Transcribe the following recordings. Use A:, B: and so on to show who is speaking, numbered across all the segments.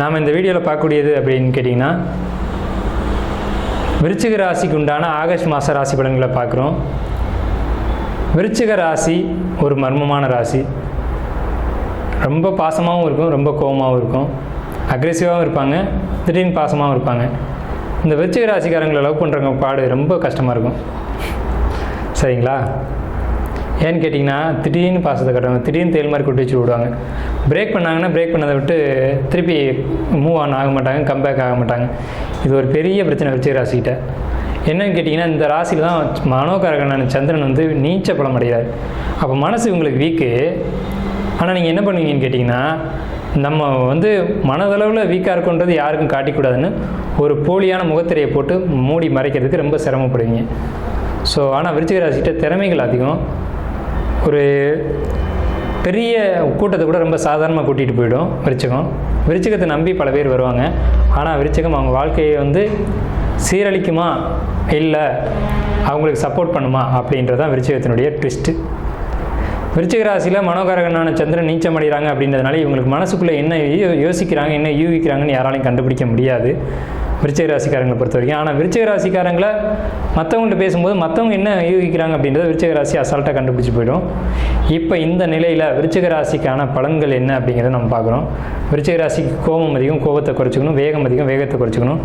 A: நாம் இந்த வீடியோவில் பார்க்கக்கூடியது அப்படின்னு கேட்டிங்கன்னா விருச்சிக ராசிக்கு உண்டான ஆகஸ்ட் மாத ராசி பலன்களை பார்க்குறோம். விருச்சிக ராசி ஒரு மர்மமான ராசி. ரொம்ப பாசமாகவும் இருக்கும் ரொம்ப கோபமாகவும் இருக்கும். அக்ரெசிவாகவும் இருப்பாங்க திடீர்னு பாசமாகவும் இருப்பாங்க. இந்த விருச்சிக ராசிக்காரங்களை லவ் பண்ணுறவங்க பாடு ரொம்ப கஷ்டமாக இருக்கும். சரிங்களா? ஏன்னு கேட்டிங்கன்னா திடீர்னு பாசத்தை கட்டுறாங்க. திடீர்னு தேல் மாதிரி கொட்டி வச்சு விடுவாங்க பிரேக் பண்ணாங்கன்னா பிரேக் பண்ணதை விட்டு திருப்பி மூவ் ஆன் ஆக மாட்டாங்க கம்பேக் ஆக மாட்டாங்க. இது ஒரு பெரிய பிரச்சனை வச்சு ராசிக்கிட்ட. என்னன்னு கேட்டிங்கன்னா இந்த ராசியில் தான் மனோகாரகனான சந்திரன் வந்து நீச்ச பலம் அடைகிறார். அப்போ மனசு உங்களுக்கு வீக்கு ஆனால் நீங்கள் என்ன பண்ணுவீங்கன்னு கேட்டிங்கன்னா நம்ம வந்து மனதளவில் வீக்காக இருக்குன்றது யாருக்கும் காட்டிக்கூடாதுன்னு ஒரு போலியான முகத்திரையை போட்டு மூடி மறைக்கிறதுக்கு ரொம்ப சிரமப்படுவீங்க. ஸோ ஆனால் விருச்சிக ராசிகிட்ட திறமைகள் அதிகம். ஒரு பெரிய கூட்டத்தை கூட ரொம்ப சாதாரணமாக கூட்டிகிட்டு போயிடும் விருச்சகம். விருச்சகத்தை நம்பி பல பேர் வருவாங்க. ஆனால் விருச்சகம் அவங்க வாழ்க்கையை வந்து சீரழிக்குமா? இல்லை அவங்களுக்கு சப்போர்ட் பண்ணுமா? அப்படின்றதான் விருச்சகத்தினுடைய ட்விஸ்ட்டு விருச்சிக ராசியில் மனோகாரகனான சந்திரன் நீச்சம் அடைகிறாங்க அப்படின்றதுனால இவங்களுக்கு மனசுக்குள்ளே என்ன யோசிக்கிறாங்க என்ன யூகிக்கிறாங்கன்னு யாராலையும் கண்டுபிடிக்க முடியாது. விருச்சிக ராசிக்காரங்களை பொறுத்த வரைக்கும் ஆனால் விருச்சிக ராசிக்காரங்களை மற்றவங்கள்ட்ட பேசும்போது மற்றவங்க என்ன யூகிக்கிறாங்க அப்படின்றத விருச்சிக ராசி அசால்ட்டாக கண்டுபிடிச்சி போயிடும். இப்போ இந்த நிலையில் விருச்சிக ராசிக்கான பலன்கள் என்ன அப்படிங்கிறத நம்ம பார்க்குறோம் விருச்சிக ராசிக்கு கோபம் அதிகம் கோபத்தை குறைச்சிக்கணும் வேகம் அதிகம் வேகத்தை குறைச்சிக்கணும்.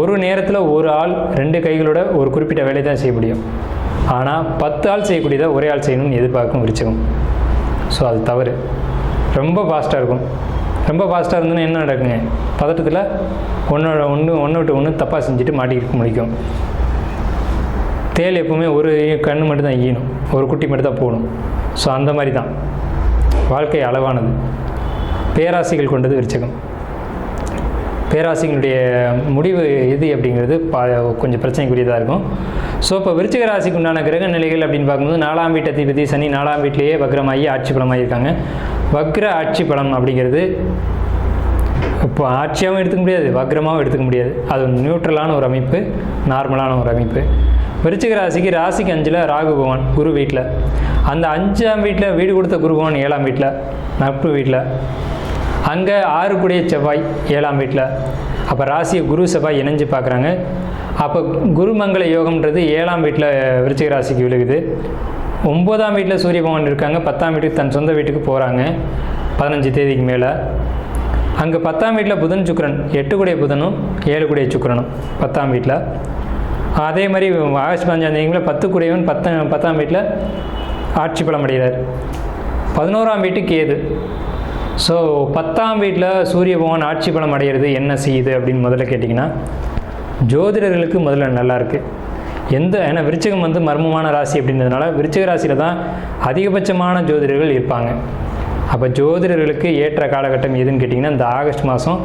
A: ஒரு நேரத்தில் ஒரு ஆள் ரெண்டு கைகளோட ஒரு குறிப்பிட்ட வேலையை தான் செய்ய முடியும். ஆனால் பத்து ஆள் செய்யக்கூடியதை ஒரே ஆள் செய்யணும்னு எதிர்பார்க்கும் விருச்சிகம். ஸோ அது தவறு. ரொம்ப ஃபாஸ்ட்டாக இருக்கும். ரொம்ப ஃபாஸ்ட்டாக இருந்ததுன்னா என்ன நடக்குங்க? பதட்டத்தில் ஒன்றோட ஒன்று ஒன்று விட்டு ஒன்று தப்பாக செஞ்சுட்டு மாட்டிக்கிட்டு முடிக்கும் தேல் எப்பவுமே ஒரு கண் மட்டும் தான் ஒரு குட்டி மட்டும் தான் போகணும். ஸோ அந்த மாதிரி தான் வாழ்க்கை அளவானது. பேராசைகள் கொண்டது விருச்சகம். பேராசிகளுடைய முடிவு எது அப்படிங்கிறது பா கொஞ்சம் பிரச்சனைக்குரியதாக இருக்கும். ஸோ இப்போ விருச்சிக ராசிக்கு உண்டான கிரக நிலைகள் அப்படின்னு பார்க்கும்போது நாலாம் வீட்டு அதிபதி சனி நாலாம் வீட்டிலேயே வக்ரமாகி ஆட்சி பலமாகி இருக்காங்க வக்ர ஆட்சி பலம் அப்படிங்கிறது இப்போ ஆட்சியாகவும் எடுத்துக்க முடியாது வக்ரமாகவும் எடுத்துக்க முடியாது. அது நியூட்ரலான ஒரு அமைப்பு நார்மலான ஒரு அமைப்பு. விருச்சிக ராசிக்கு ராசிக்கு அஞ்சில் ராகு பகவான் குரு வீட்டில் அந்த அஞ்சாம் வீட்டில் வீடு கொடுத்த குரு பகவான் ஏழாம் வீட்டில் நட்பு வீட்டில் அங்கே ஆறுக்குடைய செவ்வாய் ஏழாம் வீட்டில் அப்போ ராசியை குரு செவ்வாய் இணைஞ்சு பார்க்குறாங்க. அப்போ குருமங்கள யோகம்ன்றது ஏழாம் வீட்டில் விருச்சிக ராசிக்கு விழுகுது. ஒம்பதாம் வீட்டில் சூரிய பகவான் இருக்காங்க. பத்தாம் வீட்டுக்கு தன் சொந்த வீட்டுக்கு போகிறாங்க பதினஞ்சு தேதிக்கு மேலே. அங்கே பத்தாம் வீட்டில் புதன் சுக்கரன் எட்டு கூடிய புதனும் ஏழு கூடிய சுக்கரனும் பத்தாம் வீட்டில். அதே மாதிரி ஆகஸ்ட் பதினஞ்சாம் தேதியில் பத்து கூடியவன் பத்த பத்தாம் வீட்டில் ஆட்சி பலம் அடைகிறார். பதினோராம் வீட்டுக்கு கேது. ஸோ பத்தாம் வீட்டில் சூரிய பகவான் ஆட்சி பலம் அடைகிறது என்ன செய்யுது அப்படின்னு முதல்ல கேட்டிங்கன்னா ஜோதிடர்களுக்கு முதல்ல நல்லாயிருக்கு எந்த ஏன்னா விருச்சகம் வந்து மர்மமான ராசி அப்படின்றதுனால விருச்சக ராசியில் தான் அதிகபட்சமான ஜோதிடர்கள் இருப்பாங்க. அப்போ ஜோதிடர்களுக்கு ஏற்ற காலகட்டம் எதுன்னு கேட்டிங்கன்னா இந்த ஆகஸ்ட் மாதம்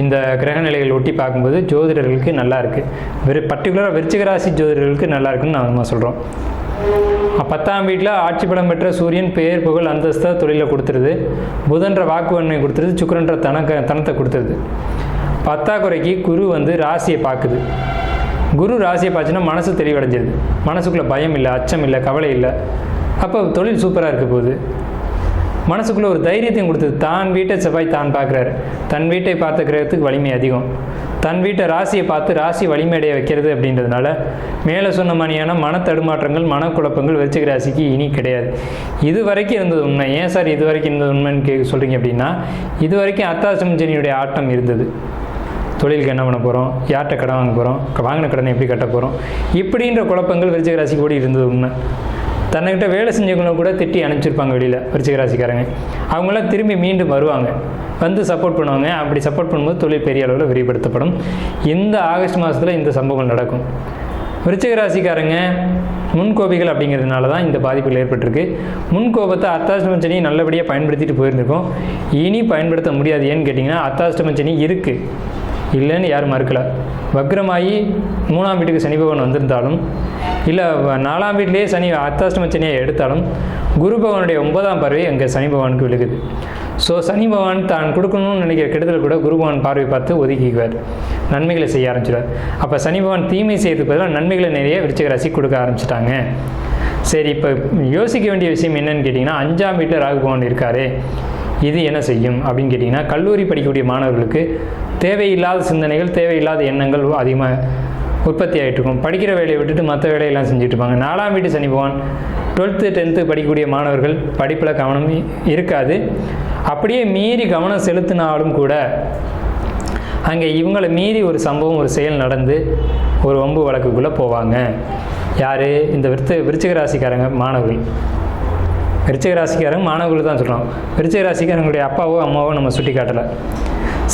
A: இந்த கிரக நிலைகள் ஒட்டி பார்க்கும்போது ஜோதிடர்களுக்கு நல்லா இருக்குது வெறு பர்டிகுலராக விருச்சிக ராசி ஜோதிடர்களுக்கு நல்லா இருக்குன்னு நம்ம சொல்கிறோம் பத்தாம் வீட்டில் ஆட்சி பலம் பெற்ற சூரியன் பெயர் புகழ் அந்தஸ்தை தொழிலை கொடுத்துருது. புதன்ற வாக்குவன்மை கொடுத்துருது. சுக்கரன்ற தனக்க தனத்தை கொடுத்துருது. பத்தாக்குறைக்கு குரு வந்து ராசியை பார்க்குது. குரு ராசியை பார்த்துன்னா மனசு தெளிவடைஞ்சிருது மனசுக்குள்ளே பயம் இல்லை அச்சம் இல்லை கவலை இல்லை. அப்போ தொழில் சூப்பராக இருக்க போகுது. மனசுக்குள்ளே ஒரு தைரியத்தையும் கொடுத்தது. தான் வீட்டை செவ்வாய் தான் பார்க்குறாரு. தன் வீட்டை பார்த்த கிரகத்துக்கு வலிமை அதிகம். தன் வீட்டை ராசியை பார்த்து ராசி வலிமையடைய வைக்கிறது அப்படின்றதுனால மேலே சொன்ன மாதிரியான மன தடுமாற்றங்கள் மனக்குழப்பங்கள் வெச்சிக ராசிக்கு இனி கிடையாது. இது வரைக்கும் இருந்தது உண்மை. ஏன் சார் இது வரைக்கும் இருந்தது உண்மைன்னு கே சொல்கிறீங்க அப்படின்னா இது வரைக்கும் அத்தாசம் ஜெனியுடைய ஆட்டம் இருந்தது. தொழிலுக்கு என்ன பண்ண போகிறோம் யார்கிட்ட கடன் வாங்க போகிறோம் வாங்கின கடனை எப்படி கட்ட போகிறோம் இப்படின்ற குழப்பங்கள் விருச்சிக ராசி கூட இருந்தது உண்மை. தன்னைக்கிட்ட வேலை செஞ்சவங்களும் கூட திட்டி அனுப்பிச்சிருப்பாங்க வெளியில் விருச்சிக ராசிக்காரங்க. அவங்களாம் திரும்பி மீண்டும் வருவாங்க. வந்து சப்போர்ட் பண்ணுவாங்க. அப்படி சப்போர்ட் பண்ணும்போது தொழில் பெரிய அளவில் விரிவுபடுத்தப்படும். இந்த ஆகஸ்ட் மாதத்தில் இந்த சம்பவம் நடக்கும். விருச்சிக ராசிக்காரங்க முன்கோபிகள் அப்படிங்கிறதுனால தான் இந்த பாதிப்புகள் ஏற்பட்டிருக்கு. முன்கோபத்தை அத்தாஷ்டம நல்லபடியாக பயன்படுத்திட்டு போயிருந்திருக்கோம். இனி பயன்படுத்த முடியாது. ஏன்னு கேட்டிங்கன்னா அத்தாஷ்டம இருக்குது இல்லைன்னு யாரும் மறுக்கலை. வக்ரமாகி மூணாம் வீட்டுக்கு சனி பகவான் வந்திருந்தாலும் இல்லை நாலாம் வீட்டிலேயே சனி அர்த்தாஷ்டம சனியை எடுத்தாலும் குரு பகவானுடைய ஒன்பதாம் பார்வை அங்கே சனி பகவானுக்கு விழுகுது. ஸோ சனி பகவான் தான் கொடுக்கணும்னு நினைக்கிற கெடுதல் கூட குரு பகவான் பார்வை பார்த்து ஒதுக்கிக்குவார். நன்மைகளை செய்ய ஆரம்பிச்சிடுவார். அப்போ சனி பகவான் தீமை செய்யறதுக்கு பதிலாக நன்மைகளை நிறைய விருச்சிக ராசி கொடுக்க ஆரம்பிச்சிட்டாங்க. சரி இப்போ யோசிக்க வேண்டிய விஷயம் என்னன்னு கேட்டிங்கன்னா அஞ்சாம் வீட்டில் ராகு பகவான் இருக்காரு. இது என்ன செய்யும் அப்படின்னு கேட்டிங்கன்னா கல்லூரி படிக்கக்கூடிய மாணவர்களுக்கு தேவையில்லாத சிந்தனைகள் தேவையில்லாத எண்ணங்கள் அதிகமாக உற்பத்தி ஆகிட்டு இருக்கும். படிக்கிற வேலையை விட்டுட்டு மற்ற வேலையெல்லாம் செஞ்சுட்டு இருப்பாங்க. நாலாம் வீட்டு சனி பகவான் டுவெல்த்து டென்த்து படிக்கக்கூடிய மாணவர்கள் படிப்பில் கவனம் இருக்காது. அப்படியே மீறி கவனம் செலுத்தினாலும் கூட அங்கே இவங்களை மீறி ஒரு சம்பவம் ஒரு செயல் நடந்து ஒரு வம்பு வழக்குக்குள்ளே போவாங்க. யார்? இந்த விருத்த விருச்சிக ராசிக்காரங்க மாணவர்கள் விருச்சிக ராசிக்காரங்க மாணவர்கள் தான் சொல்கிறோம் விருச்சிக ராசிக்காரங்களுடைய அப்பாவோ அம்மாவோ நம்ம சுட்டி காட்டலை.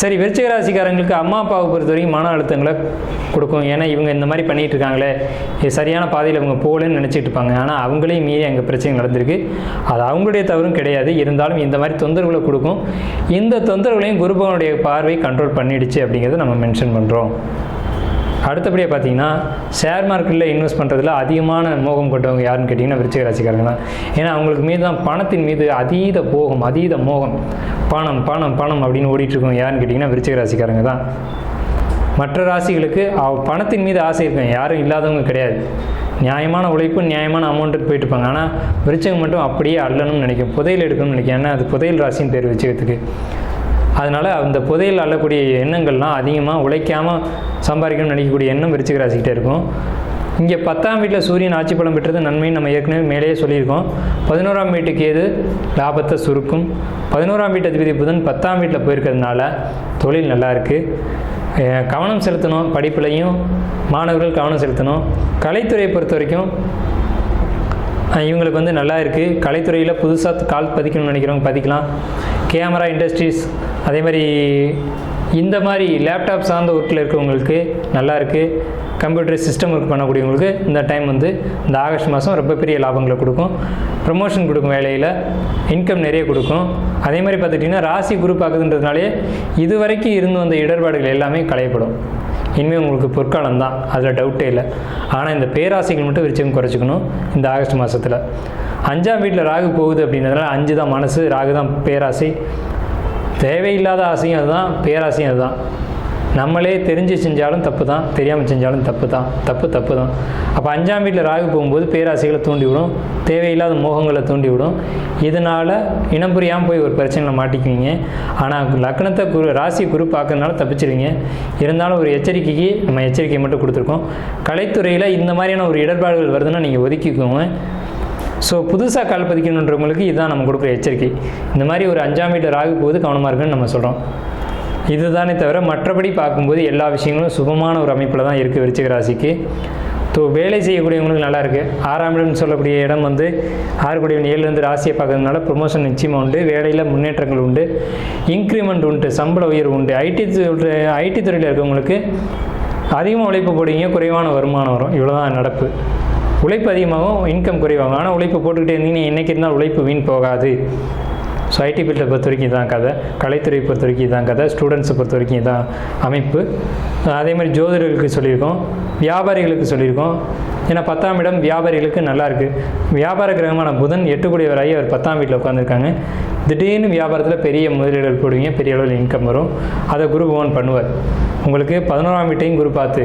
A: சரி விருச்சிக ராசிக்காரங்களுக்கு அம்மா அப்பாவை பொறுத்த வரைக்கும் மன அழுத்தங்களை கொடுக்கும். ஏன்னா இவங்க இந்த மாதிரி பண்ணிகிட்டு இருக்காங்களே. இது சரியான பாதையில் இவங்க போகலன்னு நினச்சிட்டு இருப்பாங்க. ஆனால் அவங்களையும் மீறி அங்கே பிரச்சனை நடந்திருக்கு. அது அவங்களுடைய தவறும் கிடையாது. இருந்தாலும் இந்த மாதிரி தொந்தரவுகளை கொடுக்கும். இந்த தொந்தரவுகளையும் குருபவனுடைய பார்வை கண்ட்ரோல் பண்ணிடுச்சு அப்படிங்கிறத நம்ம மென்ஷன் பண்ணுறோம் அடுத்தபடியாக பார்த்தீங்கன்னா ஷேர் மார்க்கெட்டில் இன்வெஸ்ட் பண்ணுறதுல அதிகமான மோகம் கொண்டவங்க யாருன்னு கேட்டிங்கன்னா விருச்சிக ராசிக்காரங்க தான். ஏன்னா அவங்களுக்கு மீது தான் பணத்தின் மீது அதீத போகம் அதீத மோகம். பணம் பணம் பணம் அப்படின்னு ஓடிட்டுருக்கோம் யாருன்னு கேட்டிங்கன்னா விருச்சிக ராசிக்காரங்க தான். மற்ற ராசிகளுக்கு அவ பணத்தின் மீது ஆசை இருக்கும் யாரும் இல்லாதவங்க கிடையாது. நியாயமான உழைப்பு நியாயமான அமௌண்ட்டுக்கு போயிட்டு இருப்பாங்க. ஆனால் விருச்சகம் மட்டும் அப்படியே அல்லணும்னு நினைக்கும். புதையல் எடுக்கணும்னு நினைக்கும் ஏன்னா அது புதையல் ராசின்னு பேர் விருச்சகத்துக்கு. அதனால் அந்த புதையில் அள்ளக்கூடிய எண்ணங்கள்லாம் அதிகமாக உழைக்காமல் சம்பாதிக்கணும்னு நினைக்கக்கூடிய எண்ணம் விருச்சிக ராசிக்கிட்டே இருக்கும். இங்கே பத்தாம் வீட்டில் சூரியன் ஆட்சி பலம் பெற்றது நன்மைன்னு நம்ம ஏற்கனவே மேலேயே சொல்லியிருக்கோம். பதினோராம் வீட்டுக்கு ஏது லாபத்தை சுருக்கும். பதினோராம் வீட்டு அதிபதி புதன் பத்தாம் வீட்டில் போயிருக்கிறதுனால தொழில் நல்லா இருக்குது கவனம் செலுத்தணும் படிப்புலையும் மாணவர்கள் கவனம் செலுத்தணும். கலைத்துறையை பொறுத்த வரைக்கும் இவங்களுக்கு வந்து நல்லா இருக்குது கலைத்துறையில் புதுசாக கால் பதிக்கணும்னு நினைக்கிறவங்க பதிக்கலாம். கேமரா இண்டஸ்ட்ரீஸ் அதே மாதிரி இந்த மாதிரி லேப்டாப் சார்ந்த ஒர்க்கில் இருக்கவங்களுக்கு நல்லா இருக்குது கம்ப்யூட்டர் சிஸ்டம் ஒர்க் பண்ணக்கூடியவங்களுக்கு இந்த டைம் வந்து இந்த ஆகஸ்ட் மாதம் ரொம்ப பெரிய லாபங்களை கொடுக்கும். ப்ரமோஷன் கொடுக்கும் வேலையில். இன்கம் நிறைய கொடுக்கும். அதே மாதிரி பார்த்துட்டிங்கன்னா ராசி குரூப் ஆகுதுன்றதுனாலே இது வரைக்கும் இருந்து வந்த இடர்பாடுகள் எல்லாமே களையப்படும். இனிமேல் உங்களுக்கு பொற்காலம் தான் அதில் டவுட்டே இல்லை. ஆனால் இந்த பேராசைகள் மட்டும் விருச்சகம் குறைச்சிக்கணும் இந்த ஆகஸ்ட் மாதத்தில் அஞ்சாம் வீட்டில் ராகு போகுது அப்படின்றதுனால அஞ்சு தான் மனசு ராகு தான் பேராசை. தேவையில்லாத ஆசையும் அதுதான் பேராசையும் அதுதான். நம்மளே தெரிஞ்சு செஞ்சாலும் தப்பு தான் தெரியாமல் செஞ்சாலும் தப்பு தான் தப்பு தப்பு தான் அப்போ அஞ்சாம் வீட்டில் ராகு போகும்போது பேராசைகளை தூண்டி விடும் தேவையில்லாத மோகங்களை தூண்டி விடும் இதனால் இனம் புரியாமல் போய் ஒரு பிரச்சனையில் மாட்டிக்குவீங்க. ஆனால் லக்னத்தை குரு ராசி குரு பார்க்கறதுனால தப்பிச்சிருவீங்க. இருந்தாலும் ஒரு எச்சரிக்கைக்கு நம்ம எச்சரிக்கை மட்டும் கொடுத்துருக்கோம். கலைத்துறையில் இந்த மாதிரியான ஒரு இடர்பாடுகள் வருதுன்னா நீங்கள் ஒதுக்கிக்கோங்க. ஸோ புதுசாக கால் பதிக்கணுன்றவங்களுக்கு இதுதான் நம்ம கொடுக்குற எச்சரிக்கை. இந்த மாதிரி ஒரு அஞ்சாம் வீட்டு ராகு போது கவனமாக இருக்குன்னு நம்ம சொல்கிறோம் இதுதானே தவிர மற்றபடி பார்க்கும்போது எல்லா விஷயங்களும் சுபமான ஒரு அமைப்பில் தான் இருக்குது விருச்சிக ராசிக்கு. ஸோ வேலை செய்யக்கூடியவங்களுக்கு நல்லா இருக்குது ஆறாம் இடம்னு சொல்லக்கூடிய இடம் வந்து ஆறுக்கூடியவன் ஏழுலேருந்து ராசியை பார்க்கறதுனால ப்ரொமோஷன் நிச்சயமாக உண்டு. வேலையில் முன்னேற்றங்கள் உண்டு. இன்க்ரிமெண்ட் உண்டு. சம்பள உயர்வு உண்டு. ஐடி ஐடி துறையில் இருக்கவங்களுக்கு அதிகமாக உழைப்பு போடுவீங்க குறைவான வருமானம் வரும். இவ்வளோதான் நடப்பு. உழைப்பு அதிகமாகவும் இன்கம் குறைவாகும் ஆனால் உழைப்பு போட்டுக்கிட்டே இருந்தீங்கன்னா என்றைக்கு இருந்தால் உழைப்பு வீண் போகாது. ஸோ ஐடி ஃபீல்டை பொறுத்த வரைக்கும் இதான் கதை. கலைத்துறை பொறுத்த வரைக்கும் இதான் கதை. ஸ்டூடெண்ட்ஸை பொறுத்த வரைக்கும் இதான் அமைப்பு. அதே மாதிரி ஜோதிடர்களுக்கு சொல்லியிருக்கோம். வியாபாரிகளுக்கு சொல்லியிருக்கோம். ஏன்னா பத்தாம் இடம் வியாபாரிகளுக்கு நல்லா இருக்குது வியாபார கிரகமான புதன் எட்டுக்குடியவராகி அவர் பத்தாம் வீட்டில் உட்காந்துருக்காங்க திடீர்னு வியாபாரத்தில் பெரிய முதலீடுகள் போடுவீங்க. பெரிய அளவில் இன்கம் வரும். அதை குரு பகவான் பண்ணுவார். உங்களுக்கு பதினோராம் வீட்டையும் குரு பார்த்து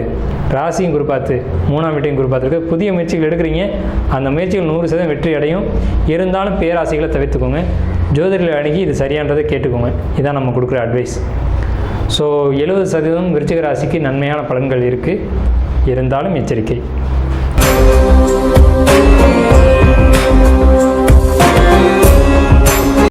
A: ராசியும் குரு பார்த்து மூணாம் வீட்டையும் குரு பார்த்துருக்கு புதிய முயற்சிகள் எடுக்கிறீங்க. அந்த முயற்சிகள் நூறு சதவீதம் வெற்றி அடையும். இருந்தாலும் பேராசைகளை தவிர்த்துக்கோங்க. ஜோதிடர்கள் அணுகி இது சரியானதை கேட்டுக்கோங்க. இதான் நம்ம கொடுக்குற அட்வைஸ் ஸோ எழுபது சதவீதம் விருச்சிக ராசிக்கு நன்மையான பலன்கள் இருக்குது இருந்தாலும் எச்சரிக்கை.